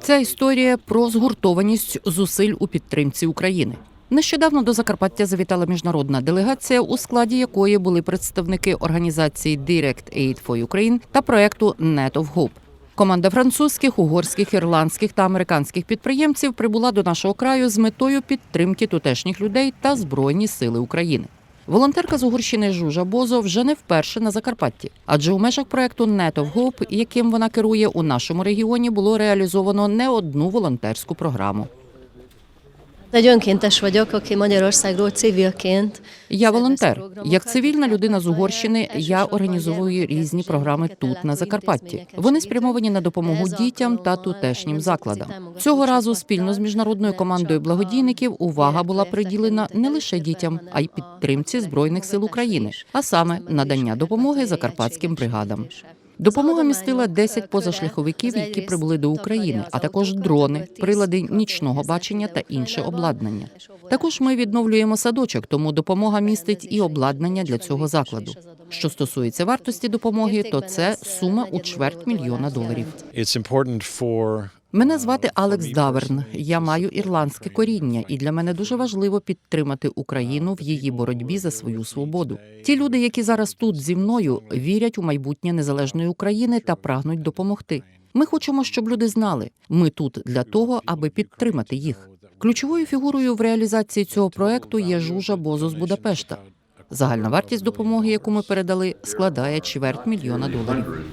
Ця історія про згуртованість зусиль у підтримці України. Нещодавно до Закарпаття завітала міжнародна делегація, у складі якої були представники організації Direct Aid for Ukraine та проекту Net of Hope. Команда французьких, угорських, ірландських та американських підприємців прибула до нашого краю з метою підтримки тутешніх людей та збройні сили України. Волонтерка з Угорщини Жужа Бозо вже не вперше на Закарпатті, адже у межах проекту Hope, яким вона керує у нашому регіоні, було реалізовано не одну волонтерську програму. Egy önkéntes vagyok, aki Magyarországról civilként. Я волонтер. Як цивільна людина з Угорщини, я організовую різні програми тут на Закарпатті. Вони спрямовані на допомогу дітям та тутешнім закладам. Цього разу спільно з міжнародною командою благодійників увага була приділена не лише дітям, а й підтримці збройних сил України, а саме надання допомоги закарпатським бригадам. Допомога містила 10 позашляховиків, які прибули до України, а також дрони, прилади нічного бачення та інше обладнання. Також ми відновлюємо садочок, тому допомога містить і обладнання для цього закладу. Що стосується вартості допомоги, то це сума у чверть мільйона доларів. Мене звати Алекс Даверн. Я маю ірландське коріння, і для мене дуже важливо підтримати Україну в її боротьбі за свою свободу. Ті люди, які зараз тут зі мною, вірять у майбутнє незалежної України та прагнуть допомогти. Ми хочемо, щоб люди знали, ми тут для того, аби підтримати їх. Ключовою фігурою в реалізації цього проекту є Жужа Бозо з Будапешта. Загальна вартість допомоги, яку ми передали, складає чверть мільйона доларів.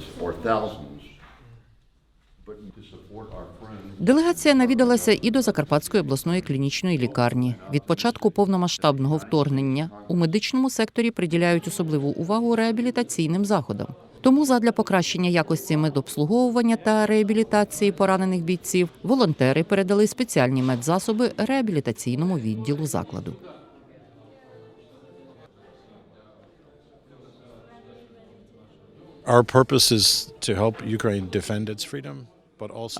Делегація навідалася і до Закарпатської обласної клінічної лікарні. Від початку повномасштабного вторгнення у медичному секторі приділяють особливу увагу реабілітаційним заходам. Тому задля покращення якості медобслуговування та реабілітації поранених бійців волонтери передали спеціальні медзасоби реабілітаційному відділу закладу. our purpose is to help Ukraine defend its freedom,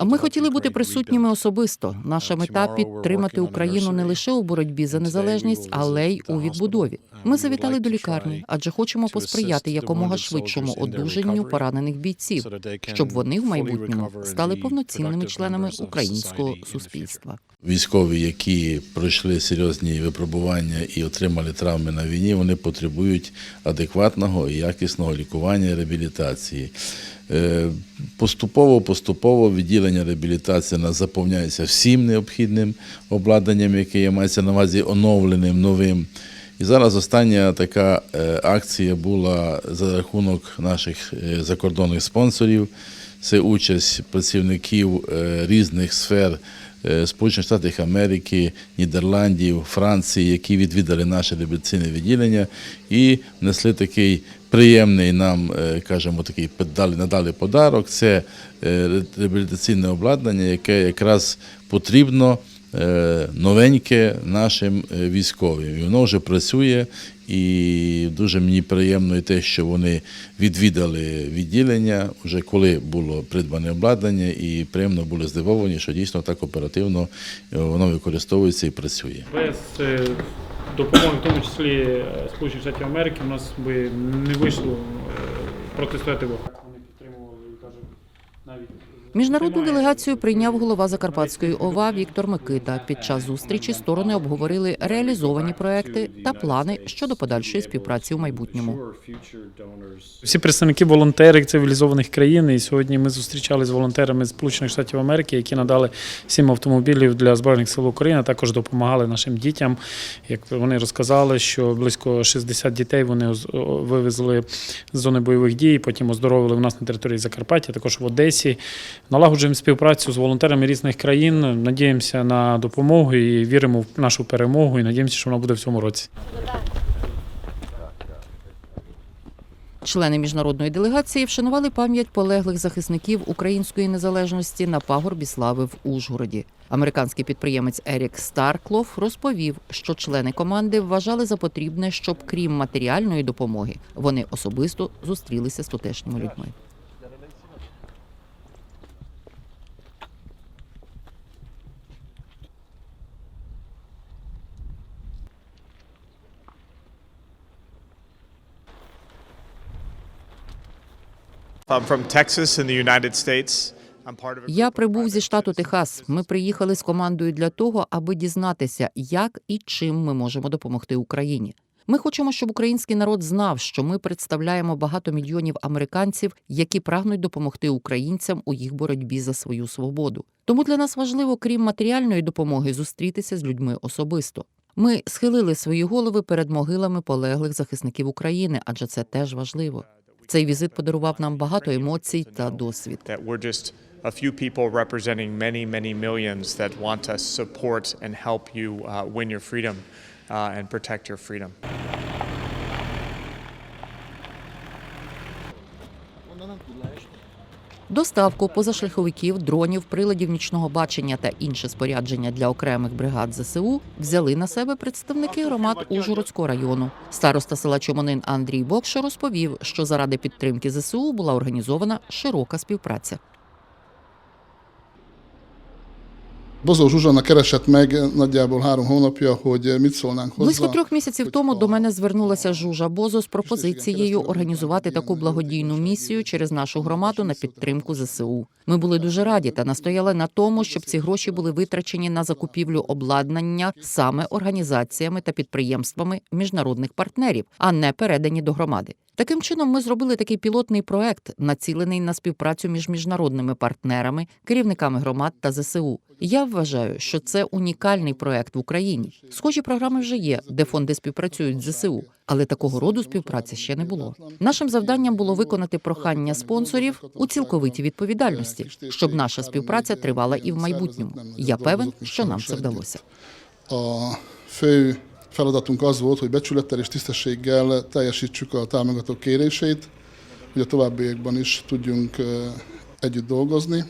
ми хотіли бути присутніми особисто. Наша мета підтримати Україну не лише у боротьбі за незалежність, але й у відбудові. Ми завітали до лікарні, адже хочемо посприяти якомога швидшому одужанню поранених бійців, щоб вони в майбутньому стали повноцінними членами українського суспільства. Військові, які пройшли серйозні випробування і отримали травми на війні, вони потребують адекватного і якісного лікування і реабілітації. Е, Поступово, поступово відділення реабілітації нас заповняється всім необхідним обладнанням, яке мається на увазі оновленим, новим. І зараз остання така е, акція була за рахунок наших е, закордонних спонсорів. Це участь працівників е, різних сфер е, Сполучених Штатів Америки, Нідерландів, Франції, які відвідали наше реабілітаційне відділення і внесли такий приємний нам, е, кажемо, такий дали, надали подарок. Це е, реабілітаційне обладнання, яке якраз потрібно е, новеньке нашим е, військовим. І воно вже працює, і дуже мені приємно і те, що вони відвідали відділення, вже коли було придбане обладнання, і приємно були здивовані, що дійсно так оперативно е, воно використовується і працює. Без е, допомоги, в тому числі е, Сполучених Штатів Америки, у нас би не вийшло е, протистояти ворогу. Вони підтримували і каже, навіть Міжнародну делегацію прийняв голова Закарпатської ОВА Віктор Микита. Під час зустрічі сторони обговорили реалізовані проекти та плани щодо подальшої співпраці у майбутньому. Всі представники волонтери цивілізованих країн. І сьогодні ми зустрічалися з волонтерами з Сполучених Штатів Америки, які надали сім автомобілів для збройних сил України. Також допомагали нашим дітям. Як вони розказали, що близько 60 дітей вони вивезли з зони бойових дій. Потім оздоровили в нас на території Закарпаття, також в Одесі. Налагоджуємо співпрацю з волонтерами різних країн. Надіємося на допомогу і віримо в нашу перемогу. І надіємося, що вона буде в цьому році. Члени міжнародної делегації вшанували пам'ять полеглих захисників української незалежності на пагорбі слави в Ужгороді. Американський підприємець Ерік Старклов розповів, що члени команди вважали за потрібне, щоб крім матеріальної допомоги, вони особисто зустрілися з тутешніми людьми. Я прибув зі штату Техас. Ми приїхали з командою для того, аби дізнатися, як і чим ми можемо допомогти Україні. Ми хочемо, щоб український народ знав, що ми представляємо багато мільйонів американців, які прагнуть допомогти українцям у їх боротьбі за свою свободу. Тому для нас важливо, крім матеріальної допомоги, зустрітися з людьми особисто. Ми схилили свої голови перед могилами полеглих захисників України, адже це теж важливо. Цей візит подарував нам багато емоцій та досвід. that we're just a few people representing many, many millions that want to support and help you uh, win your freedom uh, and protect your freedom. Доставку позашляховиків, дронів, приладів нічного бачення та інше спорядження для окремих бригад ЗСУ взяли на себе представники громад Ужгородського району. Староста села Чомонин Андрій Бокша розповів, що заради підтримки ЗСУ була організована широка співпраця. Bozó Zsuzsanna keresett meg nagyjából három hónapja, hogy mit szólnánk hozzá. Близько трьох місяців тому до мене звернулася Жужа Бозо з пропозицією організувати таку благодійну місію через нашу громаду на підтримку ЗСУ. Ми були дуже раді та настояли на тому, щоб ці гроші були витрачені на закупівлю обладнання саме організаціями та підприємствами міжнародних партнерів, а не передані до громади. Таким чином, ми зробили такий пілотний проект, націлений на співпрацю між міжнародними партнерами, керівниками громад та ЗСУ. Я вважаю, що це унікальний проект в Україні. Схожі програми вже є, де фонди співпрацюють з ЗСУ, але такого роду співпраці ще не було. Нашим завданням було виконати прохання спонсорів у цілковитій відповідальності, щоб наша співпраця тривала і в майбутньому. Я певен, що нам це вдалося. Feladatunk az volt, hogy becsülettel és tisztességgel teljesítsük a támogatók kéréseit, hogy a továbbiakban is tudjunk együtt dolgozni.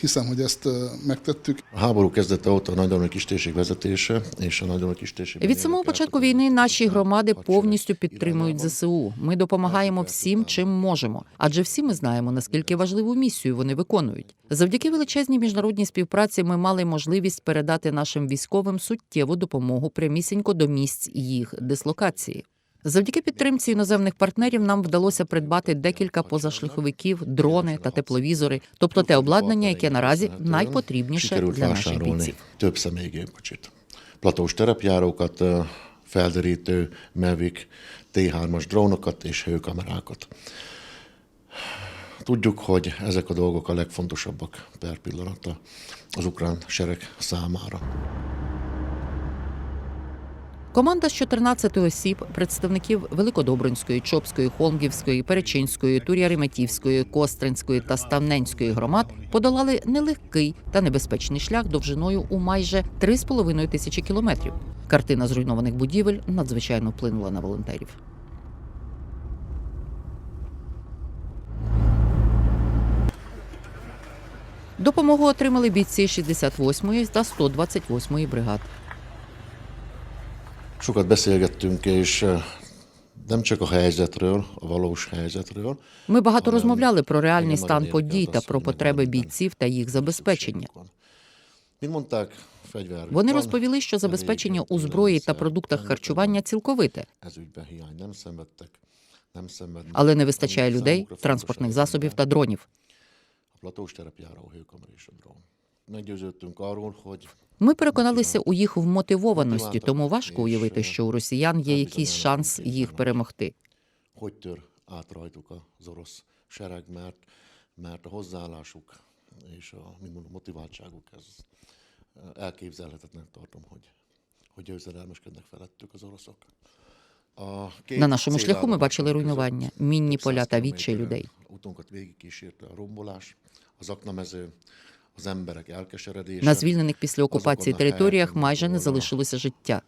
Hiszem, hogy ezt megtettük. A háború kezdete óta a Nagydalmi kistérség vezetése és a Nagydalmi kistérségben Від самого початку війни наші громади повністю підтримують ЗСУ. Ми допомагаємо всім, чим можемо. Адже всі ми знаємо, наскільки важливу місію вони виконують. Завдяки величезній міжнародній співпраці ми мали можливість передати нашим військовим суттєву допомогу прямісінько до місць їх дислокації. Завдяки підтримці іноземних партнерів нам вдалося придбати декілька позашляховиків, дрони та тепловізори, тобто те обладнання, яке наразі найпотрібніше для наших бійців. Platós terepjárókat, felderítő, Mavic, T3-as drónokat és hőkamerákat. Tudjuk, hogy ezek a dolgok a legfontosabbak per pillanata az ukrán sereg számára. Команда з 14 осіб, представників Великодобринської, Чопської, Холмгівської, Перечинської, Тур'яриметівської, Костринської та Ставненської громад подолали нелегкий та небезпечний шлях довжиною у майже 3,5 тисячі кілометрів. Картина зруйнованих будівель надзвичайно вплинула на волонтерів. Допомогу отримали бійці 68-ї та 128-ї бригад. Sokat beszélgettünk, és nem csak a helyzetről, a valós helyzetről, Ми багато розмовляли про реальний стан подій та про потреби бійців та їх забезпечення. Вони розповіли, що забезпечення у зброї та продуктах харчування цілковите, але не вистачає людей, транспортних засобів та дронів. Ми переконалися у їх вмотивованості, тому важко уявити, що у росіян є якийсь шанс їх перемогти. eh, На нашому шляху ми бачили руйнування, мінні поля та відчай людей. На звільнених після окупації територіях майже не залишилося життя.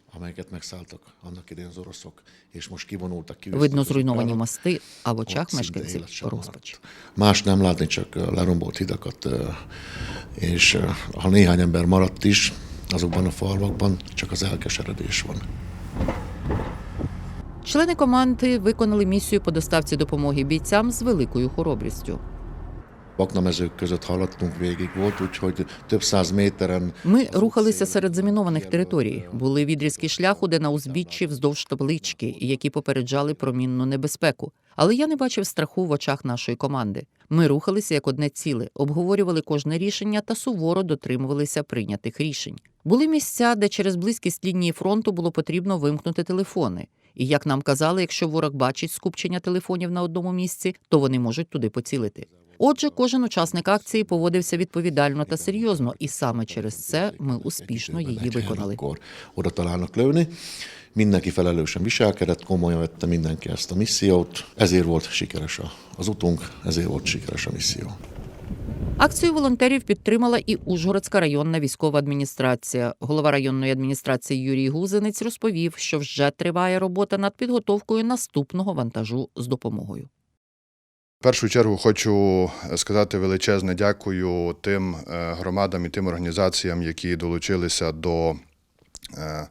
Видно зруйновані mosти, а в очах мешканців розпач. Más nem látni, csak lerombolt hidakat, és ha néhány ember maradt is, azokban a falvakban csak az elkeseredés van. Члени команди виконали місію по доставці допомоги бійцям з великою хоробрістю. Baknamezők között haladtunk végig, volt úgyhogy több száz méteren Ми рухалися серед замінованих територій. Були відрізки шляху, де на узбіччі вздовж таблички, які попереджали про мінну небезпеку. Але я не бачив страху в очах нашої команди. Ми рухалися як одне ціле, обговорювали кожне рішення та суворо дотримувалися прийнятих рішень. Були місця, де через близькість лінії фронту було потрібно вимкнути телефони. І як нам казали, якщо ворог бачить скупчення телефонів на одному місці, то вони можуть туди поцілити. Отже, кожен учасник акції поводився відповідально та серйозно, і саме через це ми успішно її виконали. Mindenki felelősen viselkedett, komolyan vette mindenki ezt a missziót, ezért volt sikeres az utunk, ezért volt sikeres a misszió. Акцію волонтерів підтримала і Ужгородська районна військова адміністрація. Голова районної адміністрації Юрій Гузинець розповів, що вже триває робота над підготовкою наступного вантажу з допомогою. В першу чергу хочу сказати величезне дякую тим е, громадам і тим організаціям, які долучилися до е,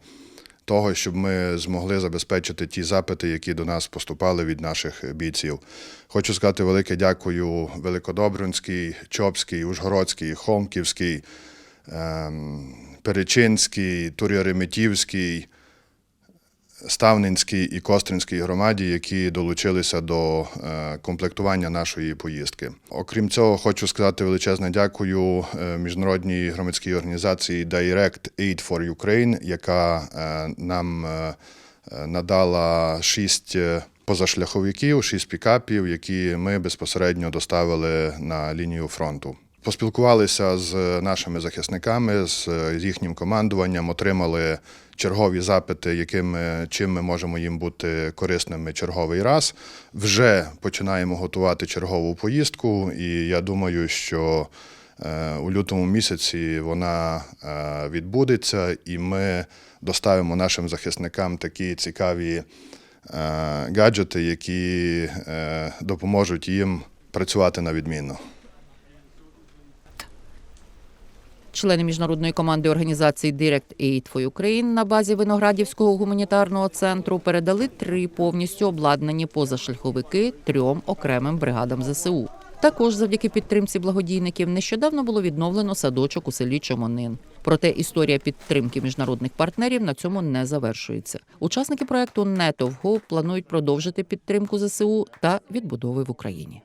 того, щоб ми змогли забезпечити ті запити, які до нас поступали від наших бійців. Хочу сказати велике дякую Великодобринський, Чопський, Ужгородський, Хомківський, ем, Перечинський, Тур'яреметівський, Ставнинській і Костринській громаді, які долучилися до е, комплектування нашої поїздки. Окрім цього, хочу сказати величезне дякую е, міжнародній громадській організації Direct Aid for Ukraine, яка е, нам надала шість позашляховиків, шість пікапів, які ми безпосередньо доставили на лінію фронту. Поспілкувалися з нашими захисниками, з їхнім командуванням, отримали чергові запити, якими чим ми можемо їм бути корисними черговий раз. Вже починаємо готувати чергову поїздку, і я думаю, що е, у лютому місяці вона е, відбудеться, і ми доставимо нашим захисникам такі цікаві е, гаджети, які допоможуть їм працювати на відмінно. Члени міжнародної команди організації Direct Aid for Ukraine на базі Виноградівського гуманітарного центру передали три повністю обладнані позашляховики трьом окремим бригадам ЗСУ. Також завдяки підтримці благодійників нещодавно було відновлено садочок у селі Чомонин. Проте історія підтримки міжнародних партнерів на цьому не завершується. Учасники проекту «Не Товго» планують продовжити підтримку ЗСУ та відбудови в Україні.